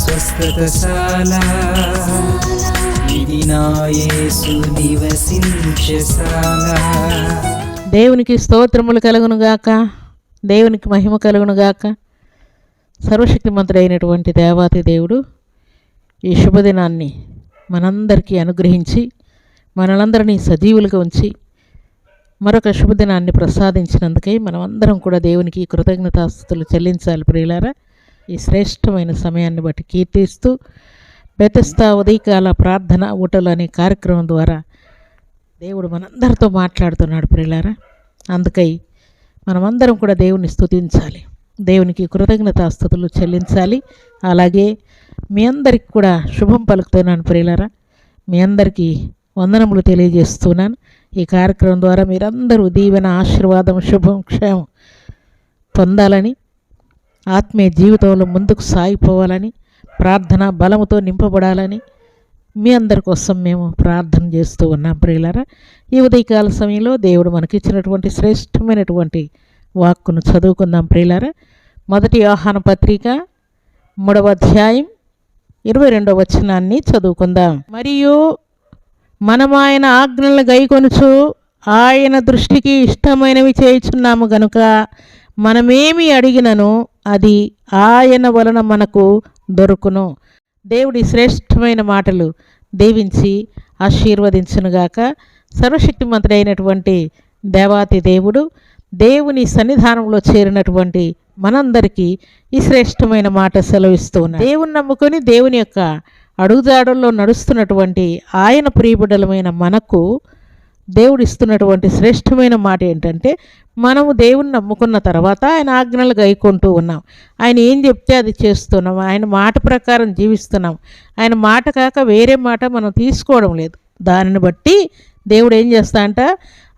స్వస్థతశాల. ఇది నా యేసు నివసించశాల దేవునికి స్తోత్రములు కలుగును గాక దేవునికి మహిమ కలుగును గాక సర్వశక్తిమంతుడైనటువంటి దేవాతి దేవుడు ఈ శుభదినాన్ని మనందరికీ అనుగ్రహించి మనలందరినీ సజీవులుగా ఉంచి మరొక శుభదినాన్ని ప్రసాదించినందుకై మనమందరం కూడా దేవునికి కృతజ్ఞతాస్తులు చెల్లించాలి ప్రియులారా. ఈ శ్రేష్టమైన సమయాన్ని బట్టి కీర్తిస్తూ బెతస్తా ఉదయకాల ప్రార్థన ఊటలు అనే కార్యక్రమం ద్వారా దేవుడు మనందరితో మాట్లాడుతున్నాడు ప్రియులారా. అందుకై మనమందరం కూడా దేవుని స్థుతించాలి దేవునికి కృతజ్ఞతాస్తుతులు చెల్లించాలి. అలాగే మీ అందరికి కూడా శుభం పలుకుతున్నాను ప్రియులారా. మీ అందరికీ వందనములు తెలియజేస్తున్నాను. ఈ కార్యక్రమం ద్వారా మీరందరూ దీవెన ఆశీర్వాదం శుభం క్షేమం పొందాలని ఆత్మీయ జీవితంలో ముందుకు సాగిపోవాలని ప్రార్థన బలముతో నింపబడాలని మీ అందరి కోసం మేము ప్రార్థన చేస్తూ ఉన్నాం. ప్రియులరా ఈ ఉదయకాల సమయంలో దేవుడు మనకిచ్చినటువంటి శ్రేష్టమైనటువంటి వాక్కును చదువుకుందాం. ప్రియులరా మొదటి ఆహ్వాన పత్రిక మూడవ అధ్యాయం ఇరవై రెండవ వచనాన్ని చదువుకుందాం. మరియు మనం ఆయన ఆజ్ఞలను గైకొనుచు ఆయన దృష్టికి ఇష్టమైనవి చేయుచున్నాము గనుక మనమేమి అడిగినను అది ఆయన వలన మనకు దొరుకును. దేవుడి శ్రేష్టమైన మాటలు దీవించి ఆశీర్వదించునుగాక. సర్వశక్తిమంతుడైనటువంటి దేవాతి దేవుడు దేవుని సన్నిధానంలో చేరినటువంటి మనందరికీ ఈ శ్రేష్టమైన మాట సెలవిస్తూ ఉన్నాడు. దేవుని నమ్ముకొని దేవుని యొక్క అడుగుదాడుల్లో నడుస్తున్నటువంటి ఆయన ప్రియబిడలమైన మనకు దేవుడు ఇస్తున్నటువంటి శ్రేష్టమైన మాట ఏంటంటే మనము దేవుని నమ్ముకున్న తర్వాత ఆయన ఆజ్ఞలు గైకుంటూ ఉన్నాం. ఆయన ఏం చెప్తే అది చేస్తున్నాం. ఆయన మాట ప్రకారం జీవిస్తున్నాం. ఆయన మాట కాక వేరే మాట మనం తీసుకోవడం లేదు. దానిని బట్టి దేవుడు ఏం చేస్తా అంట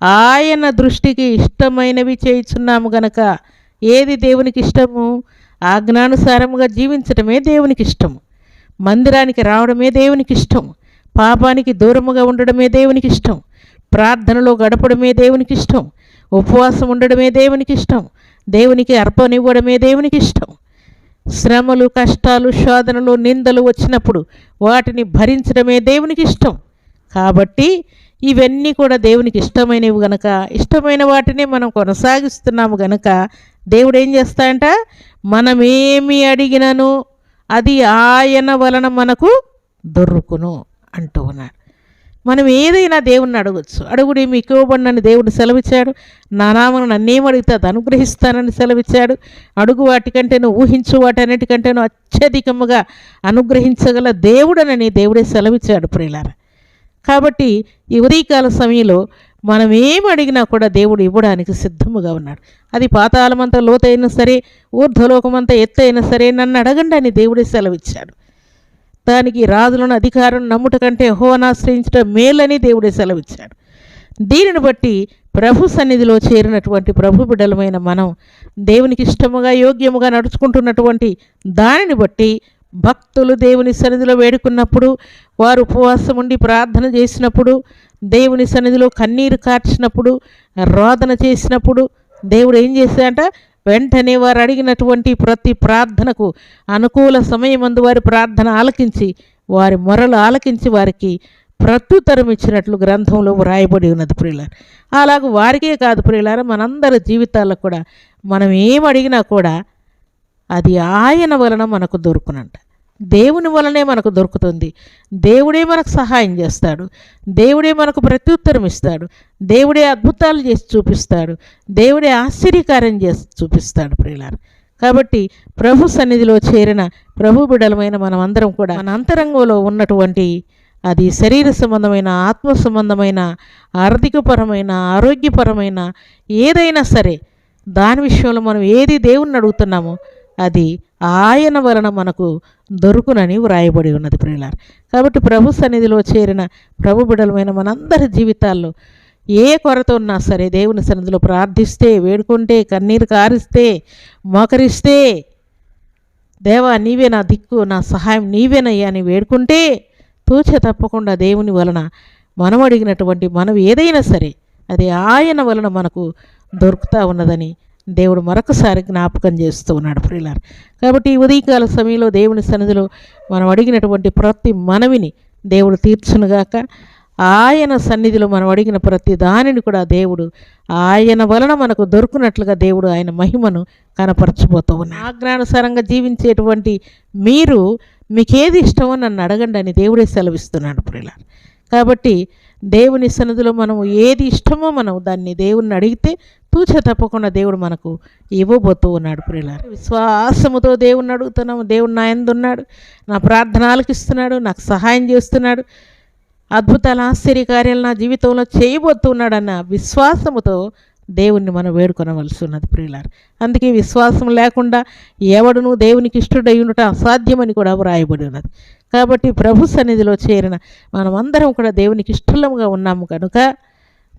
ఆయన దృష్టికి ఇష్టమైనవి చేయుచున్నాము గనక. ఏది దేవునికి ఇష్టము? ఆజ్ఞానుసారముగా జీవించడమే దేవునికి ఇష్టము. మందిరానికి రావడమే దేవునికి ఇష్టం పాపానికి దూరముగా ఉండడమే దేవునికి ఇష్టం ప్రార్థనలో గడపడమే దేవునికి ఇష్టం. ఉపవాసం ఉండడమే దేవునికి ఇష్టం. దేవునికి అర్పణివ్వడమే దేవునికి ఇష్టం. శ్రమలు కష్టాలు శోధనలు నిందలు వచ్చినప్పుడు వాటిని భరించడమే దేవునికి ఇష్టం. కాబట్టి ఇవన్నీ కూడా దేవునికి ఇష్టమైనవి గనక ఇష్టమైన వాటిని మనం కొనసాగిస్తున్నాము గనక దేవుడు ఏం చేస్తాడంట? మనమేమి అడిగినను అది ఆయన వలన మనకు దొరుకును అంటూ ఉన్నాడు. మనం ఏదైనా దేవుణ్ణి అడగచ్చు. అడుగుడి మీకు ఇవ్వబడినని దేవుడు సెలవిచ్చాడు. నా నామను నన్నేం అడిగితే అది అనుగ్రహిస్తానని సెలవిచ్చాడు. అడుగు వాటికంటేను ఊహించు వాటన్నిటికంటేను అత్యధికముగా అనుగ్రహించగల దేవుడనని దేవుడే సెలవిచ్చాడు ప్రియులార. కాబట్టి ఈ ఉదయకాల సమయంలో మనం ఏం అడిగినా కూడా దేవుడు ఇవ్వడానికి సిద్ధముగా ఉన్నాడు. అది పాతాళమంతా లోతైనా సరే ఊర్ధ్వలోకమంతా ఎత్తైనా సరే నన్ను అడగండి అని దేవుడే సెలవిచ్చాడు. దానికి రాజులను అధికారం నమ్ముట కంటే హోవను ఆశ్రయించడం మేలని దేవుడే సెలవిచ్చాడు. దీనిని బట్టి ప్రభు సన్నిధిలో చేరినటువంటి ప్రభు బిడ్డలమైన మనం దేవునికి ఇష్టముగా యోగ్యముగా నడుచుకుంటున్నటువంటి దానిని బట్టి భక్తులు దేవుని సన్నిధిలో వేడుకున్నప్పుడు వారు ఉపవాసం ఉండి ప్రార్థన చేసినప్పుడు దేవుని సన్నిధిలో కన్నీరు కార్చినప్పుడు రోదన చేసినప్పుడు దేవుడు ఏం చేశాడంట? వెంటనే వారు అడిగినటువంటి ప్రతి ప్రార్థనకు అనుకూల సమయమందు వారి ప్రార్థన ఆలకించి వారి మొరలు ఆలకించి వారికి ప్రత్యుత్తరం ఇచ్చినట్లు గ్రంథంలో వ్రాయబడి ఉన్నది ప్రియులారు. అలాగ వారికే కాదు ప్రియులారు మనందరి జీవితాల్లో కూడా మనం ఏం అడిగినా కూడా అది ఆయన వలన మనకు దొరుకునంట. దేవుని వలనే మనకు దొరుకుతుంది. దేవుడే మనకు సహాయం చేస్తాడు. దేవుడే మనకు ప్రత్యుత్తరం ఇస్తాడు. దేవుడే అద్భుతాలు చేసి చూపిస్తాడు. దేవుడే ఆశ్చర్యకార్యం చేసి చూపిస్తాడు ప్రియులారు. కాబట్టి ప్రభు సన్నిధిలో చేరిన ప్రభు బిడలమైన మనమందరం కూడా మన అంతరంగంలో ఉన్నటువంటి అది శరీర సంబంధమైన ఆత్మ సంబంధమైన ఆర్థికపరమైన ఆరోగ్యపరమైన ఏదైనా సరే దాని విషయంలో మనం ఏది దేవుణ్ణి అడుగుతున్నామో అది ఆయన వలన మనకు దొరుకునని వ్రాయబడి ఉన్నది ప్రియులార్. కాబట్టి ప్రభు సన్నిధిలో చేరిన ప్రభు బిడలమైన మనందరి జీవితాల్లో ఏ కొరత ఉన్నా సరే దేవుని సన్నిధిలో ప్రార్థిస్తే వేడుకుంటే కన్నీరు కారిస్తే మోకరిస్తే దేవా నీవే నా దిక్కు నా సహాయం నీవేనయ్యా అని వేడుకుంటే తూచ తప్పకుండా దేవుని వలన మనం అడిగినటువంటి మనం ఏదైనా సరే అది ఆయన వలన మనకు దొరుకుతూ ఉన్నదని దేవుడు మరొకసారి జ్ఞాపకం చేస్తూ ఉన్నాడు ప్రియులారు. కాబట్టి ఈ ఉదయకాల సమయంలో దేవుని సన్నిధిలో మనం అడిగినటువంటి ప్రతి మనవిని దేవుడు తీర్చునుగాక. ఆయన సన్నిధిలో మనం అడిగిన ప్రతి దానిని కూడా దేవుడు ఆయన వలన మనకు దొరుకునట్లుగా దేవుడు ఆయన మహిమను కనపరచబోతూ ఉన్నాడు. ఆజ్ఞానుసారంగా జీవించేటువంటి మీరు మీకేది ఇష్టమో నన్ను అడగండి అని దేవుడే సెలవిస్తున్నాడు ప్రియులారు. కాబట్టి దేవుని సన్నిధిలో మనం ఏది ఇష్టమో మనం దాన్ని దేవుణ్ణి అడిగితే తూచ తప్పకుండా దేవుడు మనకు ఇవ్వబోతూ ఉన్నాడు ప్రియులారు. విశ్వాసముతో దేవుణ్ణి అడుగుతున్నాము దేవుడు నా ఎందున్నాడు నా ప్రార్థన ఆలకిస్తున్నాడు నాకు సహాయం చేస్తున్నాడు. అద్భుతాల ఆశ్చర్యకార్యాలు నా జీవితంలో చేయబోతున్నాడన్న విశ్వాసముతో దేవుణ్ణి మనం వేడుకొనవలసి ఉన్నది ప్రియులారు. అందుకే విశ్వాసం లేకుండా ఎవడును దేవునికి ఇష్టడై ఉండటం అసాధ్యమని కూడా వ్రాయబడి ఉన్నది. కాబట్టి ప్రభు సన్నిధిలో చేరిన మనమందరం కూడా దేవునికి ఇష్టముగా ఉన్నాము కనుక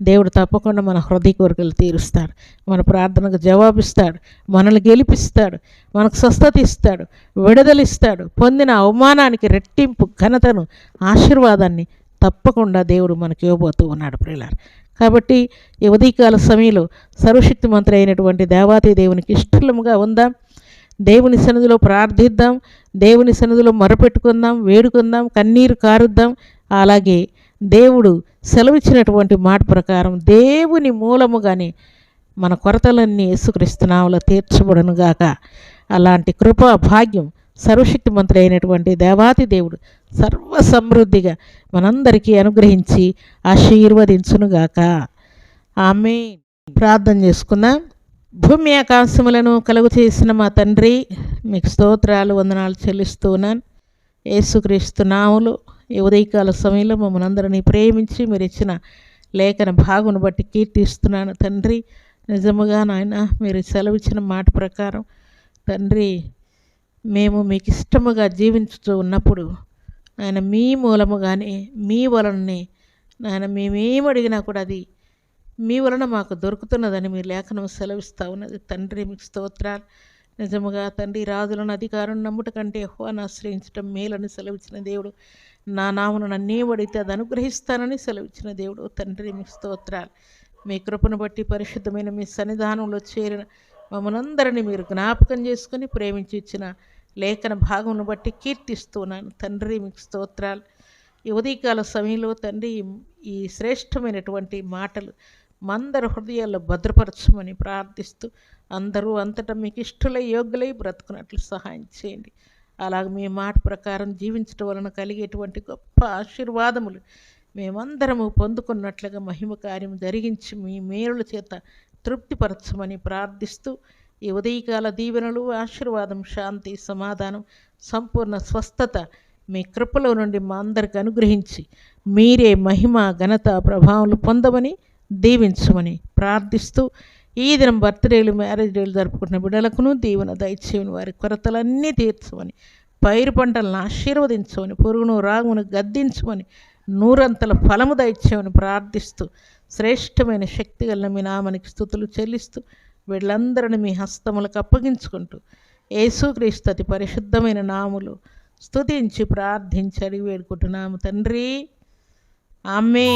దేవుడు తప్పకుండా మన హృదయ కోరికలు తీరుస్తాడు. మన ప్రార్థనకు జవాబిస్తాడు. మనల్ని గెలిపిస్తాడు. మనకు స్వస్థత ఇస్తాడు. విడుదలిస్తాడు పొందిన అవమానానికి రెట్టింపు ఘనతను ఆశీర్వాదాన్ని తప్పకుండా దేవుడు మనకి ఇవ్వబోతూ ఉన్నాడు ప్రియులారు. కాబట్టి ఈ ఉదయకాల సమయంలో సర్వశక్తి మంత్రి అయినటువంటి దేవాతి దేవునికి ఇష్టలముగా ఉందాం. దేవుని సన్నిధిలో ప్రార్థిద్దాం. దేవుని సన్నిధిలో మొరపెట్టుకుందాం. వేడుకుందాం. కన్నీరు కారుద్దాం. అలాగే దేవుడు సెలవిచ్చినటువంటి మాట ప్రకారం దేవుని మూలముగానే మన కొరతలన్నీ యేసుక్రీస్తునామలో తీర్చబడునుగాక. అలాంటి కృపా భాగ్యం సర్వశక్తి మంత్రి అయినటువంటి దేవాతి దేవుడు సర్వ సమృద్ధిగా మనందరికీ అనుగ్రహించి ఆశీర్వదించునుగాక. ఆమె ప్రార్థన చేసుకుందాం. భూమి ఆకాశములను కలుగు చేసిన మా తండ్రి మీకు స్తోత్రాలు వందనాలు చెల్లిస్తూ ఉన్నాను. యేసుక్రీస్తు నాములు ఈ ఉదయకాల సమయంలో మమ్మల్ని అందరినీ ప్రేమించి మీరు ఇచ్చిన లేఖన భాగును బట్టి కీర్తిస్తున్నాను. తండ్రి నిజముగా నాయన మీరు సెలవిచ్చిన మాట ప్రకారం తండ్రి మేము మీకు ఇష్టముగా జీవించుతూ ఉన్నప్పుడు నాయన మీ మూలముగానే మీ వలననే నాయన మేమేం అడిగినా కూడా అది మీ వలన మాకు దొరుకుతున్నదని మీ లేఖనం సెలవిస్తూ ఉన్నది. తండ్రి మీకు స్తోత్రాలు. నిజముగా తండ్రి రాజులను అధికారం నమ్ముట కంటే యెహోవాను ఆశ్రయించడం మేలని సెలవిచ్చిన దేవుడు నా నామను నన్నే వడితే అది అనుగ్రహిస్తానని సెలవిచ్చిన దేవుడు తండ్రి మీ స్తోత్రాలు మీ కృపను బట్టి పరిశుద్ధమైన మీ సన్నిధానంలో చేరిన మమ్మల్ందరినీ మీరు జ్ఞాపకం చేసుకుని ప్రేమించి ఇచ్చిన లేఖన భాగమును బట్టి కీర్తిస్తున్నాను. తండ్రి మీకు స్తోత్రాలు. ఈ ఉదయకాల సమయంలో తండ్రి ఈ శ్రేష్టమైనటువంటి మాటలు మందరి హృదయాల్లో భద్రపరచమని ప్రార్థిస్తూ అందరూ అంతటా మీకు ఇష్టలై యోగ్యులై బ్రతుకున్నట్లు సహాయం చేయండి. అలాగ మీ మాట ప్రకారం జీవించటం వలన కలిగేటువంటి గొప్ప ఆశీర్వాదములు మేమందరము పొందుకున్నట్లుగా మహిమ కార్యం జరిగించి మీ మేలుల చేత తృప్తిపరచమని ప్రార్థిస్తూ ఈ ఉదయకాల దీవెనలు ఆశీర్వాదం శాంతి సమాధానం సంపూర్ణ స్వస్థత మీ కృపలో నుండి మా అందరికి అనుగ్రహించి మీరే మహిమ ఘనత ప్రభావాలు పొందమని దీవించమని ప్రార్థిస్తూ ఈ దినం బర్త్డేలు మ్యారేజ్ డేలు జరుపుకుంటున్న బిడ్డలకును దీవెన దయచేయని వారి కొరతలన్నీ తీర్చమని పైరు పంటలను ఆశీర్వదించమని పురుగును రాగును గద్దించమని నూరంతల ఫలము దయచేయమని ప్రార్థిస్తూ శ్రేష్టమైన శక్తి గల మీ నామనికి స్థుతులు చెల్లిస్తూ వీళ్ళందరిని మీ హస్తములకు అప్పగించుకుంటూ యేసుక్రీస్తు అతి పరిశుద్ధమైన నాములు స్థుతించి ప్రార్థించి అడిగి వేడుకుంటున్నాము తండ్రి. ఆమె